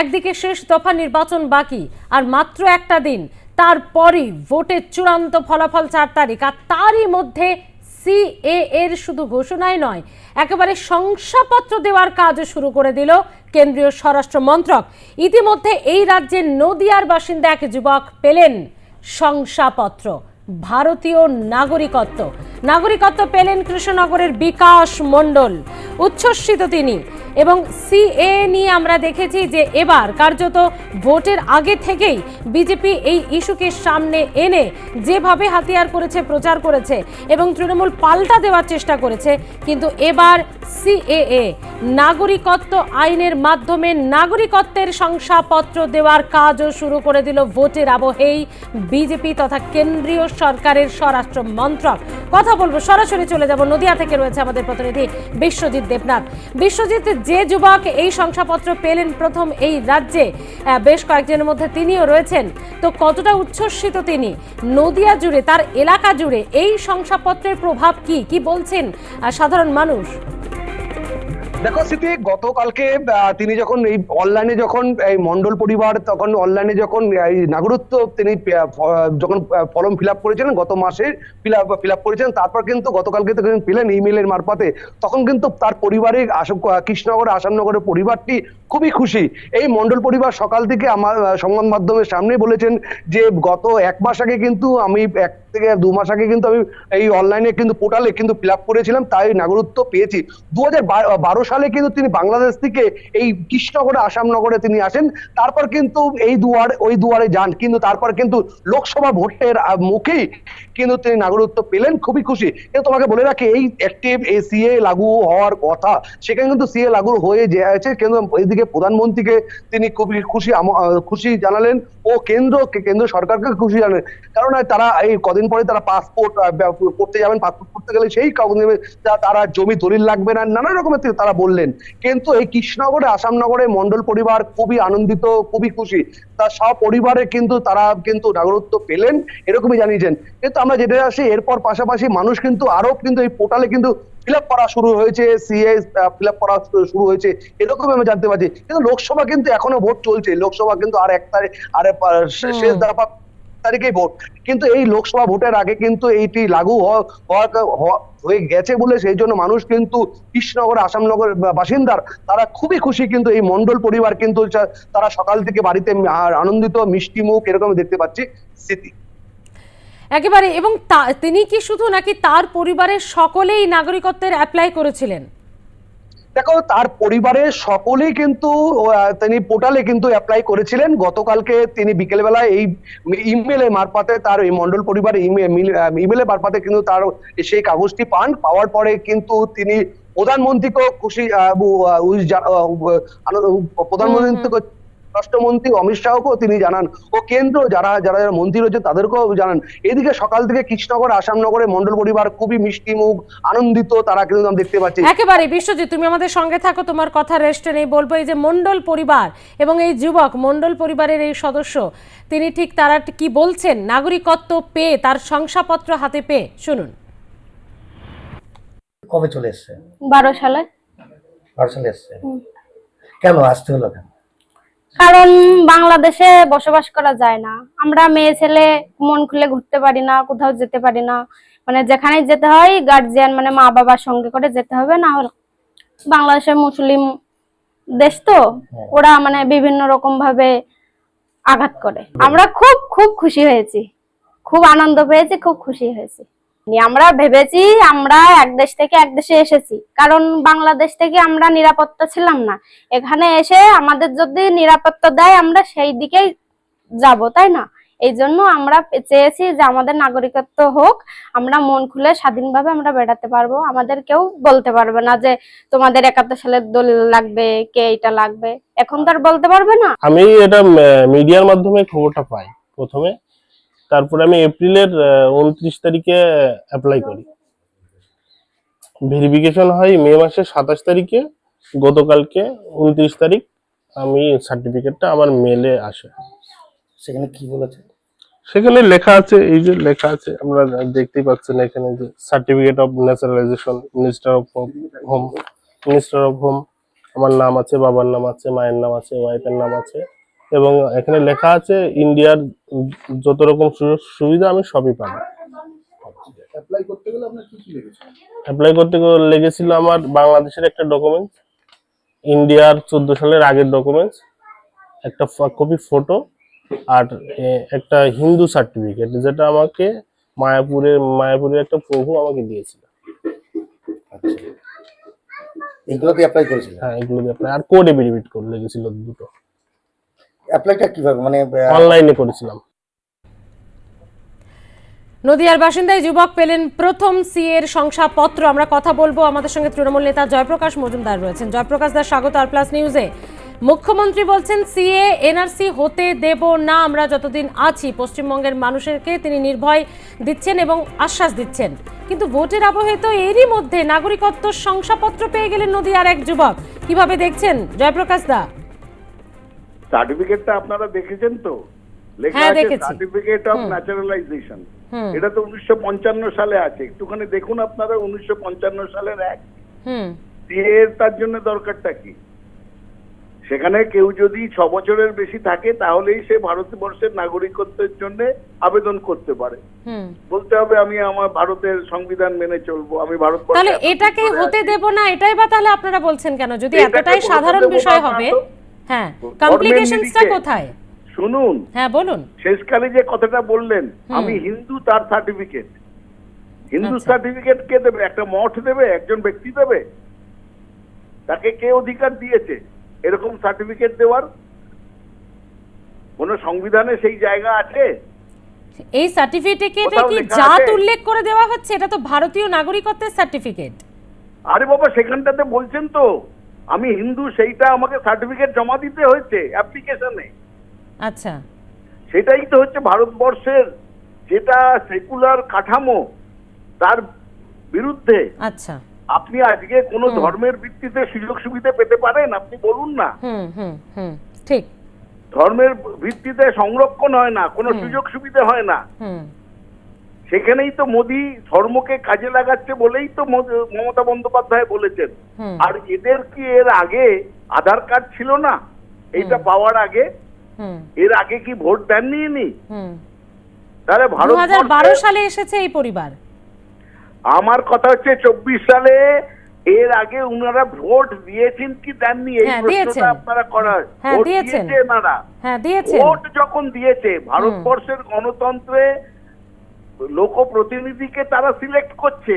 একদিকে শেষ দফা নির্বাচন বাকি, আর মাত্র একটা দিন, তারপরই ভোটের চূড়ান্ত ফলাফল চার তারিখ, আর তারই মধ্যে সিএ এর শুধু ঘোষণাই নয়, একেবারে শংসাপত্র দেওয়ার কাজও শুরু করে দিল কেন্দ্রীয় স্বরাষ্ট্র মন্ত্রক। ইতিমধ্যে এই রাজ্যের নদিয়ার বাসিন্দা এক যুবক পেলেন শংসাপত্র। ভারতীয় নাগরিকত্ব। নাগরিকত্ব পেলেন কৃষ্ণনগরের বিকাশ মণ্ডল। উচ্ছ্বসিত তিনি। এবং সিএ নিয়ে আমরা দেখেছি যে এবার কার্যত ভোটের আগে থেকেই বিজেপি এই ইস্যুকে সামনে এনে যেভাবে হাতিয়ার করেছে, প্রচার করেছে এবং তৃণমূল পাল্টা দেওয়ার চেষ্টা করেছে, কিন্তু এবার সিএএ নাগরিকত্ব আইনের মাধ্যমে নাগরিকত্বের শংসাপত্র দেওয়ার কাজও শুরু করে দিল ভোটের আবহেই বিজেপি তথা কেন্দ্রীয় সরকারের স্বরাষ্ট্র মন্ত্রক। কথা বলব, সরাসরি চলে যাব। নদিয়া থেকে রয়েছে আমাদের প্রতিনিধি বিশ্বজিৎ দেবনাথ। বিশ্বজিৎ, যে যুবক এই শংসাপত্র পেলেন প্রথম এই রাজ্যে বেশ কয়েকজনের মধ্যে তিনিও রয়েছেন। তো কতটা উচ্ছ্বসিত তিনি? নদিয়া জুড়ে, তার এলাকা জুড়ে এই শংসাপত্রের প্রভাব কি? কি বলছেন সাধারণ মানুষ? দেখো, স্মৃতি, গতকালকে তিনি যখন এই অনলাইনে যখন এই মন্ডল পরিবার তখন অনলাইনে যখন এই নাগরিকত্ব তিনি যখন ফর্ম ফিল আপ করেছিলেন, গত মাসে ফিল আপ ফিল আপ করেছেন তারপর কিন্তু গতকালকে তো পেলেন ইমেলের মারফতে। তখন কিন্তু তার পরিবারে কৃষ্ণনগর, আসামনগরের পরিবারটি খুবই খুশি। এই মন্ডল পরিবার সকাল থেকে আমার সংবাদ মাধ্যমের সামনে বলেছেন যে, গত এক মাস আগে কিন্তু আমি এক থেকে দু মাস আগে কিন্তু আমি এই অনলাইনে কিন্তু পোর্টালে কিন্তু ফিল আপ করেছিলাম, তাই নাগরিকত্ব পেয়েছি। দু হাজার বারো সালে কিন্তু তিনি বাংলাদেশ থেকে এই কৃষ্ণনগরে, আসামনগরে তিনি আসেন। তারপর কিন্তু এই দুয়ার, ওই দুয়ারে যান। কিন্তু তারপর কিন্তু লোকসভা ভোটের মুখেই কিন্তু তিনি নাগরিকত্ব পেলেন। খুবই খুশি। কিন্তু তোমাকে বলে রাখি, এই অ্যাক্টিভ এই সিএ লাগু হওয়ার কথা, সেখানে কিন্তু সিএ লাগু হয়ে যাচ্ছে। কিন্তু এইদিকে প্রধানমন্ত্রীকে তিনি খুবই খুশি খুশি জানালেন ও কেন্দ্র কেন্দ্র সরকারকে খুশি জানালেন। কারণ তারা এই কদিন পরে তারা পাসপোর্ট করতে যাবেন, পাসপোর্ট করতে গেলে সেই কাগজ তারা জমি দলিল লাগবে না, নানা রকমের তারা বললেন। কিন্তু এই কৃষ্ণনগরে আসামনগরে মন্ডল পরিবার খুবই আনন্দিত খুবই খুশি। তার সব পরিবারে কিন্তু তারা কিন্তু নাগরিকত্ব পেলেন এরকমই জানিয়েছেন। কিন্তু আমরা যেটা আসি এরপর পাশাপাশি মানুষ কিন্তু আরও কিন্তু এই পোর্টালে কিন্তু ফিল করা শুরু হয়েছে সিএ ফিল করা শুরু হয়েছে এরকম আমি জানতে পারছি। কিন্তু লোকসভা কিন্তু এখনও ভোট চলছে লোকসভা কিন্তু আর এক তারিখ আর শেষ দফা তারিখেই ভোট। কিন্তু এই লোকসভা ভোটের আগে কিন্তু এইটি লাগু হয়ে গেছে বলে সেই জন্য মানুষ কিন্তু কৃষ্ণনগর, আসামনগর বাসিন্দার তারা খুবই খুশি কিন্তু এই মন্ডল পরিবার কিন্তু তারা সকাল থেকে বাড়িতে আনন্দিত, মিষ্টি মুখ এরকম দেখতে পাচ্ছি স্মৃতি। একেবারে, এবং তিনি কি শুধু নাকি তার পরিবারের সকলেই নাগরিকত্বের অ্যাপ্লাই করেছিলেন? দেখো, তার পরিবারের সকলেই কিন্তু তিনি পোর্টালে কিন্তু অ্যাপ্লাই করেছিলেন। গতকালকে তিনি বিকেলবেলা এই ইমেলে মারফতে তার এই মন্ডল পরিবারের ইমেলের মারফতে কিন্তু তার সেই কাগজটি পান। পাওয়ার পরে কিন্তু তিনি প্রধানমন্ত্রীকেও খুশি প্রধানমন্ত্রীকে রাষ্ট্রমন্ত্রী অমিত শাহকেও তিনি জানান ও কেন্দ্র যারা যারা যারা মন্ত্রী রয়েছে তাদেরকেও জানান। এদিকে সকাল থেকে কৃষ্ণনগর আসামনগরে মন্ডল পরিবার খুবই মিষ্টি মুখ আনন্দিত তারা কিন্তু আমি দেখতে পাচ্ছি। একেবারে বিশ্বজিৎ তুমি আমাদের সঙ্গে থাকো তোমার কথা রেস্টে নেই। বলব এই যে মন্ডল পরিবার এবং এই যুবক মন্ডল পরিবারের এই সদস্য তিনি ঠিক তারা কি বলছেন? নাগরিকত্ব পেয়ে তার শংসাপত্র হাতে পেয়ে শুনুন। কবে চলে এসছে? বারো সালে। বারো সালে এসছে? কেন আসতে হলো কেন? কারণ বাংলাদেশে বসবাস করা যায় না। আমরা মেয়ে ছেলে মন খুলে ঘুরতে পারি না কোথাও যেতে পারি না। মানে যেখানে যেতে হয় গার্জিয়ান মানে মা বাবার সঙ্গে করে যেতে হবে না হলে বাংলাদেশের মুসলিম দেশ তো ওরা মানে বিভিন্ন রকম ভাবে আঘাত করে। আমরা খুব খুব খুশি হয়েছি। খুব আনন্দ পেয়েছি খুব খুশি হয়েছি। আমরা ভেবেছি আমরা এক দেশ থেকে এক দেশে এসেছি। কারণ বাংলাদেশ থেকে আমরা নিরাপত্তা ছিলাম না। এখানে এসে আমাদের যদি নিরাপত্তা দেয়, আমরা সেই দিকেই যাব, তাই না? এই জন্য আমরা চেয়েছি যে আমাদের নাগরিকত্ব হোক, আমরা মন খুলে স্বাধীনভাবে আমরা বেড়াতে পারব। আমাদের কেউ বলতে পারবে না যে তোমাদের একাত্তর সালের দলিল লাগবে, কে এটা লাগবে। এখন তো আর বলতে পারবে না। আমি এটা মিডিয়ার মাধ্যমে খবরটা পাই প্রথমে। তারপরে আমি এপ্রিলের উনত্রিশ তারিখে অ্যাপ্লাই করি। ভেরিফিকেশন হয় মে মাসের সাতাশ তারিখে গতকালকে উনত্রিশ তারিখ আমি সার্টিফিকেটটা আমার মেলে আসে। সেখানে কি বলেছে? সেখানে লেখা আছে এই যে লেখা আছে আমরা দেখতেই পাচ্ছেন এখানে যে certificate of naturalization minister of home minister of home আমার নাম আছে বাবার নাম আছে মায়ের নাম আছে ওয়াইফের নাম আছে। এবং এখানে লেখা আছে ইন্ডিয়ার যত রকম সুযোগ সুবিধা আমি সবই পাবো। অ্যাপ্লাই করতে গেলে আপনার কি কি লেগেছে? অ্যাপ্লাই করতে গেলে লেগেছিল আমার বাংলাদেশের একটা ডকুমেন্টস ইন্ডিয়ার চোদ্দ সালের আগের ডকুমেন্টস একটা কপি ফটো আর একটা হিন্দু সার্টিফিকেট যেটা আমাকে মায়াপুরের মায়াপুরের একটা প্রভু আমাকে দিয়েছিল। আচ্ছা। এইগুলোতে অ্যাপ্লাই করেছিলেন? হ্যাঁ এগুলো দিয়ে apply- আর কোড এফিডেভিট করে লেগেছিল দুটো। অ্যাপ্লাইটা কীভাবে? মানে অনলাইনে করেছিলাম। নদিয়ার বাসিন্দায় যুবক পেলেন প্রথম সি এর শংসাপত্র। আমরা কথা বলব আমাদের সঙ্গে তৃণমূল নেতা জয়প্রকাশ মজুমদার রয়েছেন। জয়প্রকাশ দাস স্বাগত আর প্লাস নিউজে মুখ্যমন্ত্রী বলছেন সিএ এনআরসি হতে দেব না। আমরা যতদিন আছি পশ্চিমবঙ্গের মানুষেরকে তিনি নির্ভয় দিচ্ছেন এবং আশ্বাস দিচ্ছেন। কিন্তু ভোটের আবহে তো এরই মধ্যে নাগরিকত্ব শংসাপত্র পেয়ে গেলেন নদিয়ার এক যুবক। কীভাবে দেখছেন? জয়প্রকাশ দা। সার্টিফিকেটটা আপনারা দেখেছেন তো? লেখা হ্যাঁ, আছে সার্টিফিকেট অফ ন্যাচারালাইজেশন এটা তো উনিশশো পঞ্চান্ন সালে আছে। একটুখানি দেখুন আপনারা উনিশশো পঞ্চান্ন সালের এক। এর তার জন্য দরকারটা কি? সেখানে কেউ যদি ছ বছরের বেশি থাকে তাহলেই সে ভারতবর্ষের নাগরিকত্বের জন্য আবেদন করতে পারে। বলতে হবে আমি আমার ভারতের সংবিধান মেনে চলবো আমি ভারত তাহলে এটাকে হতে দেব না? এটাই বা তাহলে আপনারা বলছেন কেন? যদি এতটাই সাধারণ বিষয় হবে। হ্যাঁ কমপ্লিকেশনসটা। কোথায়? শুনুন। হ্যাঁ বলুন। শেষকালে যে কথাটা বললেন আমি হিন্দু তার সার্টিফিকেট হিন্দু আচ্ছা। সার্টিফিকেট কে দেবে? একটা মঠ দেবে? একজন ব্যক্তি দেবে? তাকে কে অধিকার দিয়েছে? এরকম সার্টিফিকেট দেওয়ার কোন সংবিধানে সেই জায়গা আছে? এই সার্টিফিকেটে কি জাত উল্লেখ করে দেওয়া হচ্ছে? এটা তো ভারতীয় নাগরিকত্বের সার্টিফিকেট আরে বাবা সেখানটাতে বলছেন তো। আমি হিন্দু সেইটা আমাকে সার্টিফিকেট জমা দিতে হয়েছে অ্যাপ্লিকেশনে আচ্ছা। সেটাই তো হচ্ছে ভারতবর্ষের যেটা সেকুলার কাঠামো তার বিরুদ্ধে। আচ্ছা। আপনি আজকে কোন ধর্মের ভিত্তিতে সুযোগ সুবিধা পেতে পারেন আপনি বলুন না। হুম হুম হুম ঠিক। ধর্মের ভিত্তিতে সংরক্ষণ হয় না কোনো সুযোগ সুবিধা হয় না। সেখানেই তো মোদি ধর্মকে কাজে লাগাচ্ছে বলেই তো মমতা বন্দ্যোপাধ্যায় বলেছেন। আর এদের কি এর আগে আধার কার্ড ছিল না? এইটা পাওয়ার আগে? এর আগে কি ভোট দেননি ইনি? তাহলে বারো ভারত সালে এসেছে এই পরিবার। আমার কথা হচ্ছে চব্বিশ সালে এর আগে উনারা ভোট দিয়েছেন কি দেননি? এই হ্যাঁ, প্রশ্নটা আপনারা করার হ্যাঁ, ভোট দিয়েছে এনারা। হ্যাঁ ভোট যখন দিয়েছে ভারতবর্ষের গণতন্ত্রে লোকপ্রতিনিধিকে তারা সিলেক্ট করছে।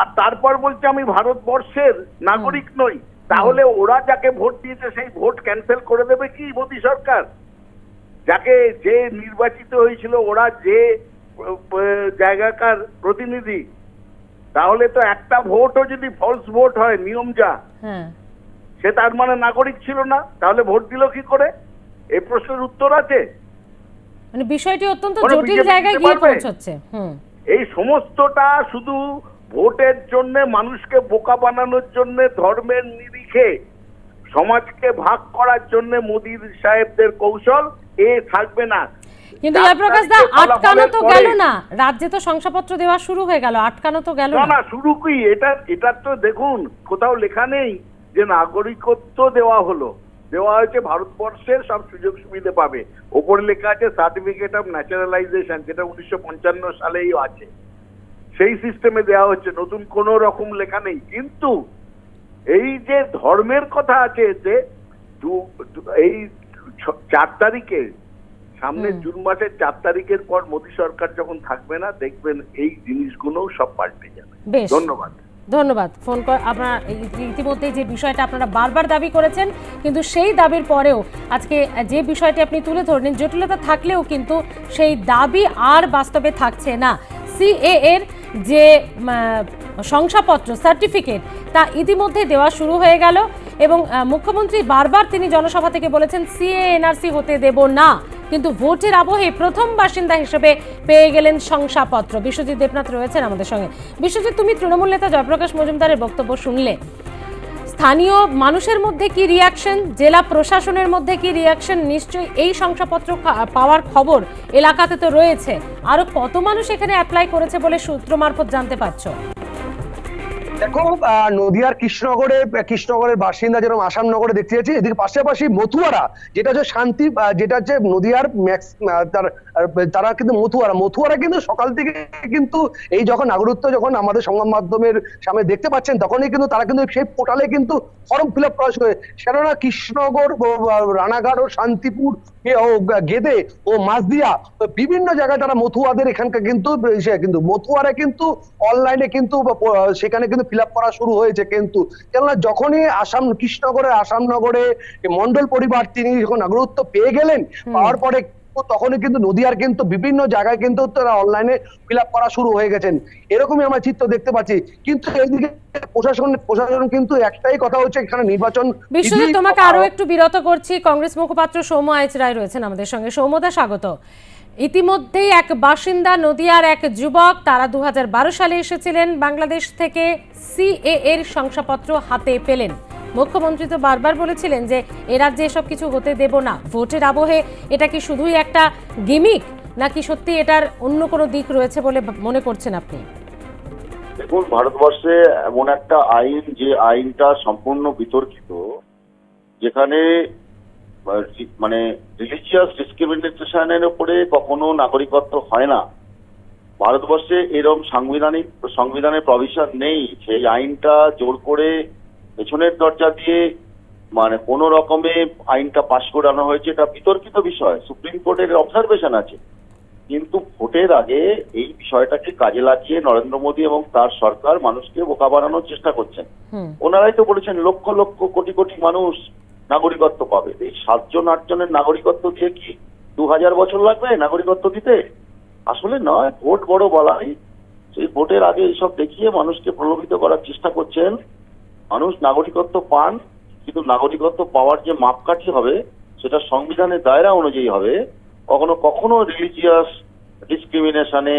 আর তারপর বলছে আমি ভারতবর্ষের নাগরিক নই। তাহলে ওরা যাকে ভোট দিয়েছে সেই ভোট ক্যান্সেল করে দেবে কি মোদী সরকার? যাকে যে নির্বাচিত হয়েছিল ওরা যে জায়গাকার প্রতিনিধি তাহলে তো একটা ভোটও যদি ফলস ভোট হয় নিয়ম যা। হ্যাঁ। সে তার মানে নাগরিক ছিল না। তাহলে ভোট দিল কি করে? এই প্রশ্নের উত্তর আছে। মানে বিষয়টি অত্যন্ত জটিল জায়গায় গিয়ে? পৌঁছচ্ছে। এই সমস্তটা শুধু ভোটের জন্য মানুষকে বোকা বানানোর জন্য ধর্মের নিরিখে সমাজকে ভাগ করার জন্য মোদির সাহেবদের কৌশল এ থাকবে না। কিন্তু জয়প্রকাশ দা আটকানো তো গেল না। রাজ্যে তো শংসাপত্র দেওয়া শুরু হয়ে গেল আটকানো তো গেল না শুরু কি? এটা এটা তো দেখুন কোথাও লেখা নেই যে নাগরিকত্ব দেওয়া হলো। দেওয়া হয়েছে ভারতবর্ষের সব সুযোগ সুবিধা পাবে। ওপরে লেখা আছে সার্টিফিকেট অফ ন্যাচারালাইজেশন যেটা উনিশশো পঞ্চান্ন সালেই আছে। সেই সিস্টেমে দেওয়া হচ্ছে। নতুন কোনো রকম লেখা নেই। কিন্তু এই যে ধর্মের কথা আছে এতে দু- এই চার তারিখে সামনে জুন মাসের চার তারিখের পর মোদী সরকার যখন থাকবে না দেখবেন এই জিনিসগুলোও সব পাল্টে যাবে। ধন্যবাদ। ধন্যবাদ। ফোন কর, আপনার ইতিমধ্যে যে বিষয়টা আপনারা বারবার দাবি করেছেন, কিন্তু সেই দাবির পরেও আজকে যে বিষয়টি আপনি তুলে ধরলেন, জটিলতা থাকলেও কিন্তু সেই দাবি আর বাস্তবে থাকছে না। সিএ এর যে শংসাপত্র, সার্টিফিকেট, তা ইতিমধ্যে দেওয়া শুরু হয়ে গেল। এবং মুখ্যমন্ত্রী বারবার তিনি জনসভা থেকে বলেছেন, সিএ, এনআরসি হতে দেব না। কিন্তু ভোটের আবহে প্রথম বাসিন্দা হিসেবে পেয়ে গেলেন শংসাপত্র। বিশ্বজিৎ দেবনাথ রয়েছেন আমাদের সঙ্গে। বিশ্বজিৎ, তুমি তৃণমূল নেতা জয়প্রকাশ মজুমদারের বক্তব্য শুনলে। স্থানীয় মানুষের মধ্যে কি রিয়াকশন জেলা প্রশাসনের মধ্যে কি রিয়াকশন নিশ্চয়ই এই শংসাপত্র পাওয়ার খবর এলাকাতে তো রয়েছে। আরও কত মানুষ এখানে অ্যাপ্লাই করেছে বলে সূত্র মারফত জানতে পারছ? দেখো নদিয়ার কৃষ্ণনগরে কৃষ্ণনগরের বাসিন্দা যেরকম আসামনগরে দেখতে যাচ্ছি, এদিকে পাশাপাশি মথুয়ারা যেটা হচ্ছে শান্তি যেটা হচ্ছে নদিয়ার ম্যাক্স তার তারা কিন্তু মথুয়ারা। মথুয়ারা কিন্তু সকাল থেকে কিন্তু এই যখন নাগরিকত্ব যখন আমাদের সংবাদ মাধ্যমের সামনে দেখতে পাচ্ছেন তখনই কিন্তু তারা কিন্তু সেই পোর্টালে কিন্তু ফর্ম ফিল আপ করা শুরু হয়েছে কেননা কৃষ্ণনগর রানাঘাট ও শান্তিপুর ও গেদে ও মাছদিয়া ও বিভিন্ন জায়গায় তারা মথুয়াদের এখানকার কিন্তু কিন্তু মথুয়ারা কিন্তু অনলাইনে কিন্তু সেখানে কিন্তু ফিল আপ করা শুরু হয়েছে কিন্তু। কেননা যখনই আসাম কৃষ্ণনগরে আসামনগরে মন্ডল পরিবার তিনি যখন নাগরিকত্ব পেয়ে গেলেন পাওয়ার পরে তখনই কিন্তু নদিয়ার কিন্তু বিভিন্ন জায়গায় কিন্তু তারা অনলাইনে ফিল করা শুরু হয়ে গেছেন। এরকমই আমরা চিত্র দেখতে পাচ্ছি। কিন্তু এইদিকে প্রশাসন প্রশাসন কিন্তু একটাই কথা হচ্ছে এখানে নির্বাচন বিশ্বজিৎ তোমাকে আরও একটু বিরত করছি। কংগ্রেস মুখপাত্র সৌম্য আইচ রায় রয়েছেন আমাদের সঙ্গে। সৌম্যদা স্বাগত। ইতিমধ্যেই এক বাসিন্দা নদিয়ার এক যুবক তারা দু হাজার বারো সালে এসেছিলেন বাংলাদেশ থেকে সিএ এর শংসাপত্র হাতে পেলেন। মুখ্যমন্ত্রী তো বারবার বলেছিলেন যে এ রাজ্যে এসব কিছু হতে দেব না। ভোটের আবহে এটা কি শুধুই একটা গিমিক, নাকি সত্যি এটার অন্য কোনো দিক রয়েছে বলে মনে করছেন আপনি? দেখুন, ভারতবর্ষে এমন একটা আইন, যে আইনটা সম্পূর্ণ বিতর্কিত, যেখানে মানে রিলিজিয়াস ডিসক্রিমিনেশনের উপরে কখনো নাগরিকত্ব হয় না। ভারতবর্ষে এরকম সাংবিধানিক, সংবিধানের প্রভিশন নেই। সেই আইনটা জোর করে পেছনের দরজা দিয়ে মানে কোন রকমে আইনটা পাশ করানো হয়েছে এটা বিতর্কিত বিষয়। সুপ্রিম কোর্টের অবজারভেশন আছে। কিন্তু ভোটের আগে এই বিষয়টাকে কাজে লাগিয়ে নরেন্দ্র মোদী এবং তার সরকার মানুষকে বোকা বানানোর চেষ্টা করছেন। ওনারাই তো বলেছেন লক্ষ লক্ষ কোটি কোটি মানুষ নাগরিকত্ব পাবে। এই সাতজন আটজনের নাগরিকত্ব দিয়ে কি দু হাজার বছর লাগবে নাগরিকত্ব দিতে? আসলে নয় ভোট বড় বলাই। সেই ভোটের আগে এইসব দেখিয়ে মানুষকে প্রলোভিত করার চেষ্টা করছেন মানুষ নাগরিকত্ব পান, কিন্তু নাগরিকত্ব পাওয়ার যে মাপকাঠি হবে, সেটা সংবিধানের দায়রা অনুযায়ী হবে। কখনো কখনো রিলিজিয়াস ডিসক্রিমিনেশনে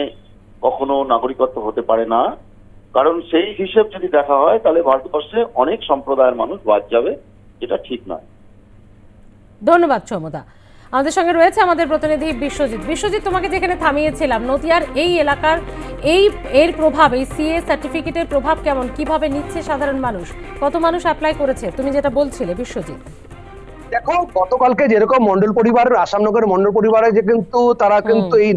কখনো নাগরিকত্ব হতে পারে না। কারণ সেই হিসেব যদি দেখা হয়, তাহলে ভারতবর্ষে অনেক সম্প্রদায়ের মানুষ বাদ যাবে, যেটা ঠিক নয়। ধন্যবাদ সৌমদা আমাদের সঙ্গে রয়েছে আমাদের প্রতিনিধি বিশ্বজিৎ। বিশ্বজিৎ তোমাকে যেখানে থামিয়েছিলাম নদিয়ার এই এলাকার এই এর প্রভাব এই সিএ সার্টিফিকেটের প্রভাব কেমন? কীভাবে নিচ্ছে সাধারণ মানুষ? কত মানুষ অ্যাপ্লাই করেছে? তুমি যেটা বলছিলে বিশ্বজিৎ। দেখো গতকালকে যেরকম মন্ডল পরিবার আসামনগরের মন্ডল পরিবারে যে কিন্তু তারা কিন্তু এই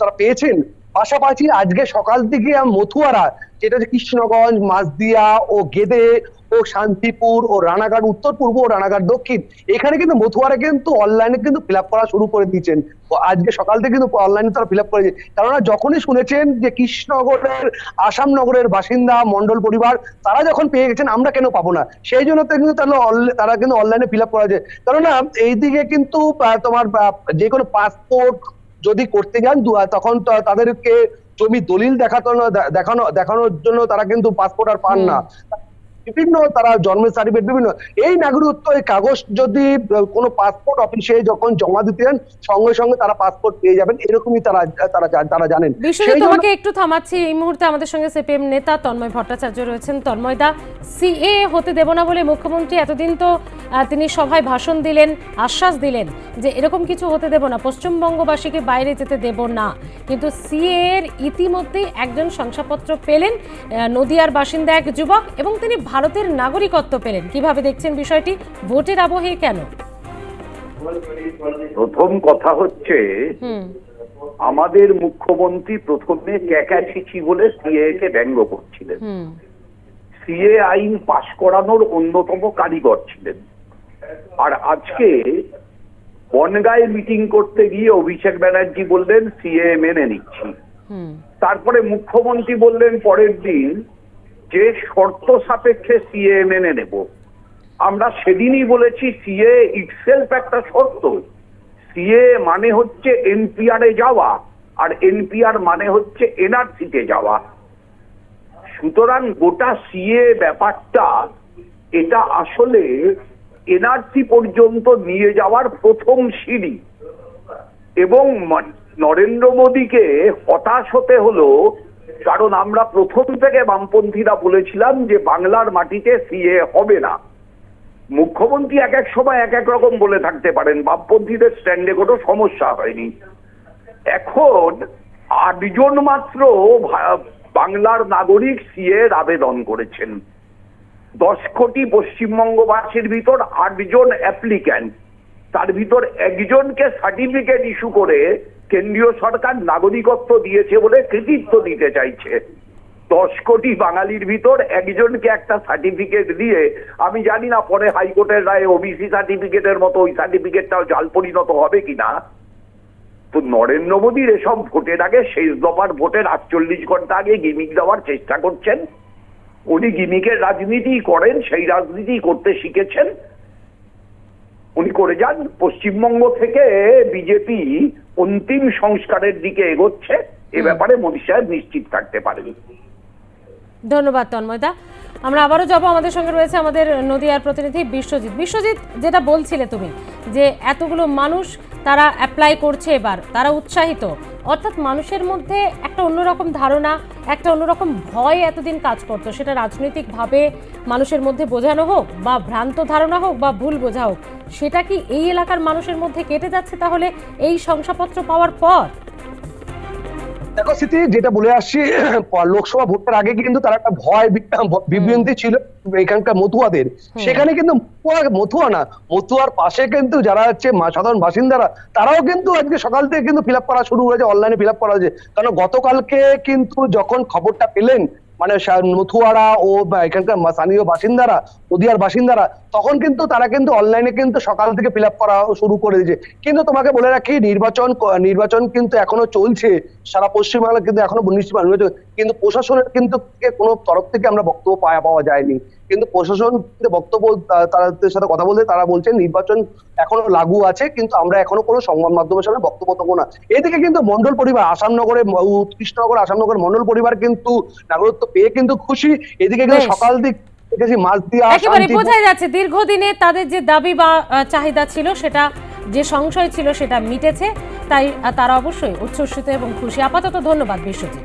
তারা পেয়েছেন। পাশাপাশি আজকে সকাল থেকে মথুয়ারা যেটা হচ্ছে কৃষ্ণগঞ্জ মাছদিয়া ও গেদে ও শান্তিপুর ও রানাঘাট উত্তর পূর্ব ও রানাঘাট দক্ষিণ। এখানে কিন্তু মথুয়ারা কিন্তু অনলাইনে কিন্তু ফিল করা শুরু করে দিয়েছেন। আজকে সকাল থেকে কিন্তু অনলাইনে তারা ফিল আপ করেছে কেননা যখনই শুনেছেন যে কৃষ্ণনগরের আসামনগরের বাসিন্দা মন্ডল পরিবার তারা যখন পেয়ে গেছেন আমরা কেন পাবো না? সেই জন্য কিন্তু তাহলে তারা কিন্তু অনলাইনে ফিল আপ করা যায়। কেননা এইদিকে কিন্তু তোমার যে কোনো পাসপোর্ট যদি করতে যান তখন তাদেরকে জমি দলিল দেখাতো দেখানো দেখানোর জন্য তারা কিন্তু পাসপোর্ট আর পান না। বিভিন্ন তারা জন্মের সার্টিফিকেট বিভিন্ন। এই নাগরিকত্ব এই কাগজ যদি কোনো পাসপোর্ট অফিসে যখন জমা দিতে যান সঙ্গে সঙ্গে তারা পাসপোর্ট পেয়ে যাবেন। এরকমই তারা তারা তারা জানেন। তোমাকে একটু থামাচ্ছি। এই মুহূর্তে আমাদের সঙ্গে সিপিএম নেতা তন্ময় ভট্টাচার্য রয়েছেন। তন্ময়দা সিএ হতে দেব না বলে মুখ্যমন্ত্রী এতদিন তো তিনি সভায় ভাষণ দিলেন আশ্বাস দিলেন যে এরকম কিছু হতে দেব না। পশ্চিমবঙ্গবাসীকে বাইরে যেতে দেব না। কিন্তু সিএ এর ইতিমধ্যেই একজন শংসাপত্র পেলেন নদিয়ার বাসিন্দা এক যুবক এবং তিনি ভারতের নাগরিকত্ব পেলেন। কীভাবে দেখছেন বিষয়টি? ভোটের আবহে কেন? প্রথম কথা হচ্ছে আমাদের মুখ্যমন্ত্রী প্রথমে ক্যাকাছিছি বলে সিএ কে ব্যঙ্গ করছিলেন। সিএ আইন পাশ করানোর অন্যতম কারিগর ছিলেন। আর আজকে বনগায় মিটিং করতে গিয়ে অভিষেক ব্যানার্জি বললেন সিএ মেনে নিচ্ছি। তারপরে মুখ্যমন্ত্রী বললেন পরের দিন যে শর্ত সাপেক্ষে সিএ মেনে নেব। আমরা সেদিনই বলেছি সিএ ইটসেলফ একটা শর্ত। সিএ মানে হচ্ছে এনপিআর এ যাওয়া আর এনপিআর মানে হচ্ছে এনআরসিতে যাওয়া। সুতরাং গোটা সিএ ব্যাপারটা, এটা আসলে এনআরসি পর্যন্ত নিয়ে যাওয়ার প্রথম সিঁড়ি। এবং নরেন্দ্র মোদীকে হতাশ হতে হলো কারণ আমরা প্রথম থেকে বামপন্থীরা বলেছিলাম যে বাংলার মাটিতে সিএ হবে না। মুখ্যমন্ত্রী এক এক সময় এক এক রকম বলে থাকতে পারেন, বামপন্থীদের স্ট্যান্ডে কোনো সমস্যা হয়নি। এখন আটজন মাত্র বাংলার নাগরিক সিএর আবেদন করেছেন। দশ কোটি পশ্চিমবঙ্গবাসীর ভিতর আটজন অ্যাপ্লিক্যান্ট, তার ভিতর একজনকে সার্টিফিকেট ইস্যু করে কেন্দ্রীয় সরকার নাগরিকত্ব দিয়েছে বলে কৃতিত্ব দিতে চাইছে। দশ কোটি বাঙালির ভিতর একজনকে একটা সার্টিফিকেট দিয়ে, আমি জানি না পরে হাইকোর্টের রায়ে ওবিসি সার্টিফিকেটের মতো ওই সার্টিফিকেটটাও জাল পরিণত হবে কিনা। তো নরেন্দ্র মোদীর এসব ভোটের আগে শেষ দফার ভোটের আটচল্লিশ ঘণ্টা আগে গিমিক দেওয়ার চেষ্টা করছেন। উনি গিমিকের রাজনীতি করেন, সেই রাজনীতি করতে শিখেছেন। উনি করে যান পশ্চিমবঙ্গ থেকে বিজেপি অন্তিম সংস্কারের দিকে এগোচ্ছে। এ ব্যাপারে মোদী সাহেব নিশ্চিত থাকতে পারেন ধন্যবাদ তন্ময়দা। আমরা আবারও যাব, আমাদের সঙ্গে রয়েছে আমাদের নদিয়ার প্রতিনিধি বিশ্বজিৎ। বিশ্বজিৎ, যেটা বলছিলে তুমি, যে এতগুলো মানুষ তারা অ্যাপ্লাই করছে এবার, তারা উৎসাহিত, অর্থাৎ মানুষের মধ্যে একটা অন্যরকম ধারণা, একটা অন্যরকম ভয় এতদিন কাজ করতো, সেটা রাজনৈতিকভাবে মানুষের মধ্যে বোঝানো হোক, বা ভ্রান্ত ধারণা হোক, বা ভুল বোঝা হোক, সেটা কি এই এলাকার মানুষের মধ্যে কেটে যাচ্ছে তাহলে এই শংসাপত্র পাওয়ার পর? দেখো স্মৃতি যেটা বলে আসছি লোকসভা ভোটের আগে কিন্তু তার একটা ভয় বিভ্রান্তি ছিল এখানকার মতুয়াদের। সেখানে কিন্তু মতুয়া না মতুয়ার পাশে কিন্তু যারা হচ্ছে সাধারণ বাসিন্দারা তারাও কিন্তু আজকে সকাল থেকে কিন্তু ফিল করা শুরু হয়েছে অনলাইনে ফিল করা হয়েছে। কারণ গতকালকে কিন্তু যখন খবরটা পেলেন মানে মথুয়ারা ও এখানকার স্থানীয় বাসিন্দারা নদিয়ার বাসিন্দারা তখন কিন্তু তারা কিন্তু অনলাইনে কিন্তু সকাল থেকে ফিল করা শুরু করে দিয়েছে। কিন্তু তোমাকে বলে রাখি নির্বাচন নির্বাচন কিন্তু এখনও চলছে। সারা পশ্চিমবাংলা কিন্তু এখনও নিশ্চিত নির্বাচন কিন্তু প্রশাসনের কিন্তু কোনো তরফ থেকে আমরা বক্তব্য পাওয়া পাওয়া যায়নি। কিন্তু প্রশাসন বক্তব্য তাদের সাথে কথা বলতে তারা বলছেন নির্বাচন এখনও লাগু আছে কিন্তু আমরা এখনও কোনো সংবাদ মাধ্যমের সামনে বক্তব্য দেবো না। এদিকে কিন্তু মন্ডল পরিবার আসামনগরে উৎকৃষ্টনগর আসামনগর মন্ডল পরিবার কিন্তু নাগরিকত্ব পেয়ে কিন্তু খুশি। এদিকে কিন্তু সকাল দিক দেখেছি মাছ দিয়া একেবারে বোঝাই যাচ্ছে দীর্ঘদিনে তাদের যে দাবি বা চাহিদা ছিল সেটা যে সংশয় ছিল সেটা মিটেছে। তাই তারা অবশ্যই উচ্ছ্বসিত এবং খুশি। আপাতত ধন্যবাদ বিশ্বজিৎ।